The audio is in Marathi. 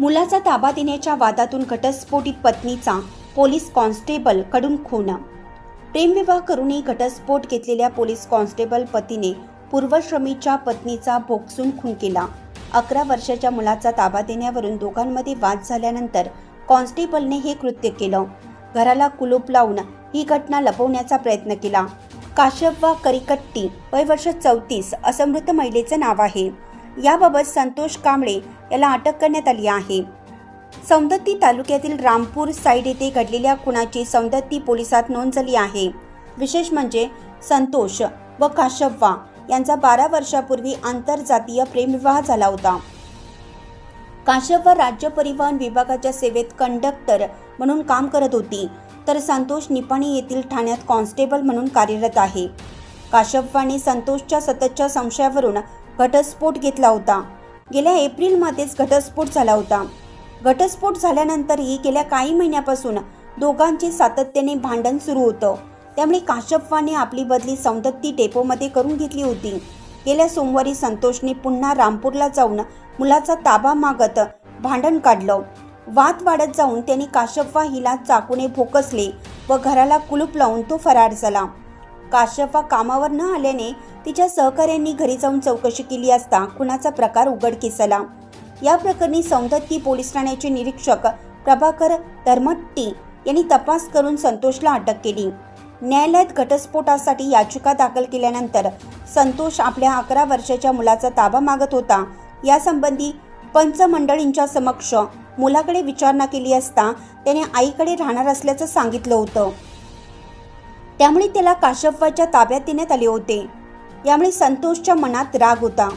मुलाचा ताबा देण्याच्या वादातून घटस्फोटित पत्नीचा पोलीस कॉन्स्टेबलकडून खून. प्रेमविवाह करूनही घटस्फोट घेतलेल्या पोलीस कॉन्स्टेबल पतीने पूर्वश्रमीच्या पत्नीचा भोगसून खून केला. अकरा वर्षाच्या मुलाचा ताबा देण्यावरून दोघांमध्ये वाद झाल्यानंतर कॉन्स्टेबलने हे कृत्य केलं. घराला कुलूप लावून ही घटना लपवण्याचा प्रयत्न केला. काशव्वा करिकट्टी वय वर्ष चौतीस असं मृत महिलेचं नाव आहे. याबाबत संतोष कांबळे याला अटक करण्यात आली आहे. सौंदत्ती तालुक्यातील रामपूर साईड येथे घडलेल्या खुनाची सौंदत्ती पोलिसात नोंद झाली आहे. विशेष म्हणजे संतोष व काशव्वा यांचा बारा वर्षापूर्वी आंतरजातीय प्रेमविवाह झाला होता. काशव्वा राज्य परिवहन विभागाच्या सेवेत कंडक्टर म्हणून काम करत होती. तर संतोष निपाणी येथील ठाण्यात कॉन्स्टेबल म्हणून कार्यरत आहे. काशव्वाने संतोषच्या सततच्या संशयावरून घटस्फोट घेतला होता. गेल्या एप्रिलमध्येच घटस्फोट झाला होता. घटस्फोट झाल्यानंतरही गेल्या काही महिन्यापासून दोघांचे सातत्याने भांडण सुरू होतं. त्यामुळे काशप्पाने आपली बदली सौंदत्ती डेपोमध्ये करून घेतली होती. गेल्या सोमवारी संतोषने पुन्हा रामपूरला जाऊन मुलाचा ताबा मागत भांडण काढलं. वाद वाढत जाऊन त्यांनी काशप्पा हिला चाकूने भोकसले व घराला कुलूप लावून तो फरार झाला. काश्यपा कामावर न आल्याने तिच्या सहकाऱ्यांनी घरी जाऊन चौकशी केली असता खुनाचा प्रकार उघडकीस आला या प्रकरणी सौंदत्ती पोलीस ठाण्याचे निरीक्षक प्रभाकर धर्मट्टी यांनी तपास करून संतोषला अटक केली. न्यायालयात घटस्फोटासाठी याचिका दाखल केल्यानंतर संतोष आपल्या अकरा वर्षाच्या मुलाचा ताबा मागत होता. यासंबंधी पंचमंडळींच्या समक्ष मुलाकडे विचारणा केली असता त्याने आईकडे राहणार असल्याचं सांगितलं होतं. त्यामुळे त्याला काशव्वाच्या ताब्यात देण्यात आले होते. यामुळे संतोषच्या मनात राग होता.